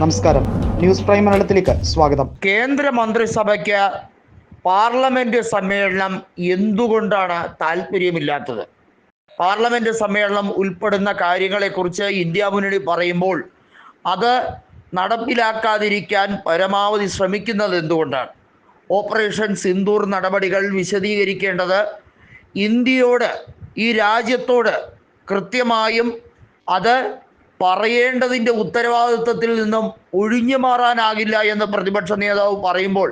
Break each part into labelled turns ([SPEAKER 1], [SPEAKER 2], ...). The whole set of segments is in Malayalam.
[SPEAKER 1] നമസ്കാരം. ന്യൂസ് പ്രൈം മലയാളത്തിലേക്ക് സ്വാഗതം.
[SPEAKER 2] കേന്ദ്ര മന്ത്രിസഭയ്ക്ക് പാർലമെന്റ് സമ്മേളനം എന്തുകൊണ്ടാണ് താല്പര്യമില്ലാത്തത്? പാർലമെന്റ് സമ്മേളനം ഉൾപ്പെടുന്ന കാര്യങ്ങളെക്കുറിച്ച് ഇന്ത്യ മുന്നണി പറയുമ്പോൾ അത് നടപ്പിലാക്കാതിരിക്കാൻ പരമാവധി ശ്രമിക്കുന്നത് എന്തുകൊണ്ടാണ്? ഓപ്പറേഷൻ സിന്ദൂർ നടപടികൾ വിശദീകരിക്കേണ്ടത് ഇന്ത്യയോട് ഈ രാജ്യത്തോട് കൃത്യമായും അത് പറയേണ്ടതിന്റെ ഉത്തരവാദിത്വത്തിൽ നിന്നും ഒഴിഞ്ഞു മാറാനാകില്ല എന്ന് പ്രതിപക്ഷ നേതാവ് പറയുമ്പോൾ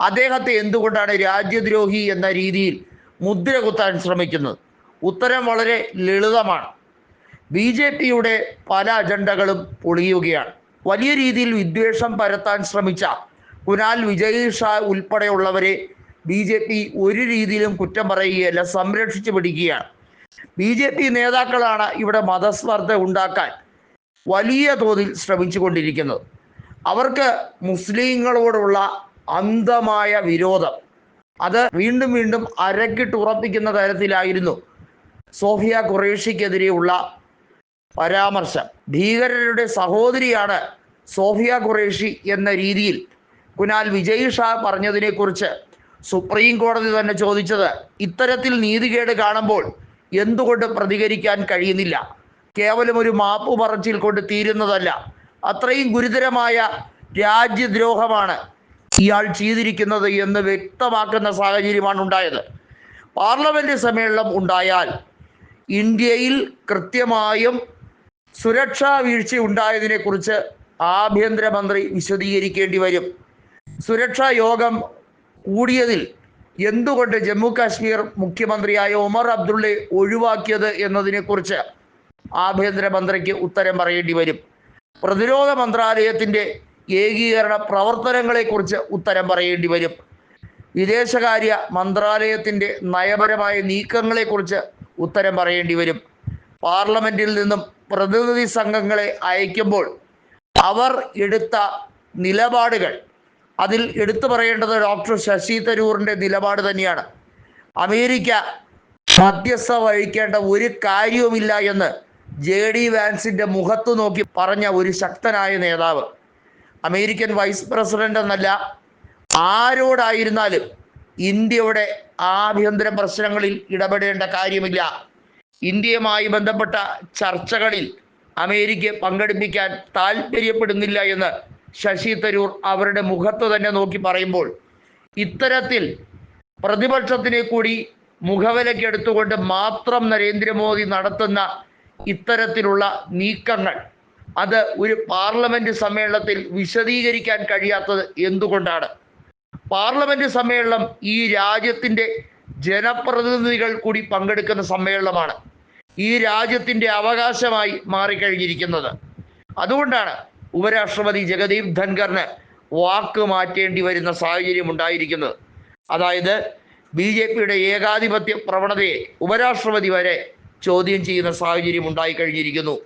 [SPEAKER 2] അദ്ദേഹത്തെ എന്തുകൊണ്ടാണ് രാജ്യദ്രോഹി എന്ന രീതിയിൽ മുദ്ര കുത്താൻ ശ്രമിക്കുന്നത്? ഉത്തരം വളരെ ലളിതമാണ്. ബി ജെ പിയുടെ പല അജണ്ടകളും പൊളിയുകയാണ്. വലിയ രീതിയിൽ വിദ്വേഷം പരത്താൻ ശ്രമിച്ച കുനാൽ വിജയ് ഷാ ഉൾപ്പെടെയുള്ളവരെ ബി ജെ പി ഒരു രീതിയിലും കുറ്റം പറയുകയല്ല സംരക്ഷിച്ചു പിടിക്കുകയാണ്. ബി ജെ പി നേതാക്കളാണ് ഇവിടെ മതസ്പർദ്ധ ഉണ്ടാക്കാൻ വലിയ തോതിൽ ശ്രമിച്ചു ശ്രമിച്ചുകൊണ്ടിരിക്കുന്നത്. അവർക്ക് മുസ്ലിങ്ങളോടുള്ള അന്ധമായ വിരോധം. അത് വീണ്ടും വീണ്ടും അരക്കിട്ട് ഉറപ്പിക്കുന്ന തരത്തിലായിരുന്നു സോഫിയ ഖുറേഷിക്കെതിരെയുള്ള പരാമർശം. ഭീകരരുടെ സഹോദരിയാണ് സോഫിയ ഖുറേഷി എന്ന രീതിയിൽ കുനാൽ വിജയ് ഷാ പറഞ്ഞതിനെക്കുറിച്ച് സുപ്രീം കോടതി തന്നെ ചോദിച്ചത്. ഇത്തരത്തിൽ നീതികേട് കാണുമ്പോൾ എന്തുകൊണ്ട് പ്രതികരിക്കാൻ കഴിയുന്നില്ല? കേവലം ഒരു മാപ്പ് പറച്ചിൽ കൊണ്ട് തീരുന്നതല്ല. അത്രയും ഗുരുതരമായ രാജ്യദ്രോഹമാണ് ഇയാൾ ചെയ്തിരിക്കുന്നത് എന്ന് വ്യക്തമാക്കുന്ന സാഹചര്യമാണ് ഉണ്ടായത്. പാർലമെന്റ് സമ്മേളനം ഉണ്ടായാൽ ഇന്ത്യയിൽ കൃത്യമായും സുരക്ഷാ വീഴ്ച ഉണ്ടായതിനെക്കുറിച്ച് ആഭ്യന്തരമന്ത്രി വിശദീകരിക്കേണ്ടി വരും. സുരക്ഷാ യോഗം കൂടിയതിൽ എന്തുകൊണ്ട് ജമ്മു കാശ്മീർ മുഖ്യമന്ത്രിയായ ഉമർ അബ്ദുള്ള ഒഴിവാക്കിയത് എന്നതിനെക്കുറിച്ച് ആഭ്യന്തരമന്ത്രിക്ക് ഉത്തരം പറയേണ്ടി വരും. പ്രതിരോധ മന്ത്രാലയത്തിന്റെ ഏകീകരണ പ്രവർത്തനങ്ങളെക്കുറിച്ച് ഉത്തരം പറയേണ്ടി വരും. വിദേശകാര്യ മന്ത്രാലയത്തിന്റെ നയപരമായ നീക്കങ്ങളെക്കുറിച്ച് ഉത്തരം പറയേണ്ടി വരും. പാർലമെന്റിൽ നിന്നും പ്രതിനിധി സംഘങ്ങളെ അയക്കുമ്പോൾ അവർ എടുത്ത നിലപാടുകൾ അതിൽ എടുത്തു പറയേണ്ടത് ഡോക്ടർ ശശി തരൂറിന്റെ നിലപാട് തന്നെയാണ്. അമേരിക്ക മധ്യസ്ഥ വഹിക്കേണ്ട ഒരു കാര്യവുമില്ല എന്ന് ജെ ഡി വാൻസിന്റെ മുഖത്ത് നോക്കി പറഞ്ഞ ഒരു ശക്തനായ നേതാവ്. അമേരിക്കൻ വൈസ് പ്രസിഡന്റ് എന്നല്ല ആരോടായിരുന്നാലും ഇന്ത്യയുടെ ആഭ്യന്തര പ്രശ്നങ്ങളിൽ ഇടപെടേണ്ട കാര്യമില്ല. ഇന്ത്യയുമായി ബന്ധപ്പെട്ട ചർച്ചകളിൽ അമേരിക്ക പങ്കെടുപ്പിക്കാൻ താല്പര്യപ്പെടുന്നില്ല എന്ന് ശശി തരൂർ അവരുടെ മുഖത്ത് തന്നെ നോക്കി പറയുമ്പോൾ ഇത്തരത്തിൽ പ്രതിപക്ഷത്തിനെ കൂടി മുഖവിലക്കെടുത്തുകൊണ്ട് മാത്രം നരേന്ദ്രമോദി നടത്തുന്ന ഇത്തരത്തിലുള്ള നീക്കങ്ങൾ അത് ഒരു പാർലമെന്റ് സമ്മേളനത്തിൽ വിശദീകരിക്കാൻ കഴിയാത്തത് എന്തുകൊണ്ടാണ്? പാർലമെന്റ് സമ്മേളനം ഈ രാജ്യത്തിന്റെ ജനപ്രതിനിധികൾ കൂടി പങ്കെടുക്കുന്ന സമ്മേളനമാണ്. ഈ രാജ്യത്തിന്റെ അവകാശമായി മാറിക്കഴിഞ്ഞിരിക്കുന്നത്. അതുകൊണ്ടാണ് ഉപരാഷ്ട്രപതി ജഗദീപ് ധൻഖറിന് വാക്ക് മാറ്റേണ്ടി വരുന്ന സാഹചര്യം ഉണ്ടായിരിക്കുന്നത്. അതായത് ബി ജെ പിയുടെ ഏകാധിപത്യ പ്രവണതയെ ഉപരാഷ്ട്രപതി വരെ ചോദ്യം ചെയ്യുന്ന സാഹചര്യം ഉണ്ടായി കഴിഞ്ഞിരിക്കുന്നു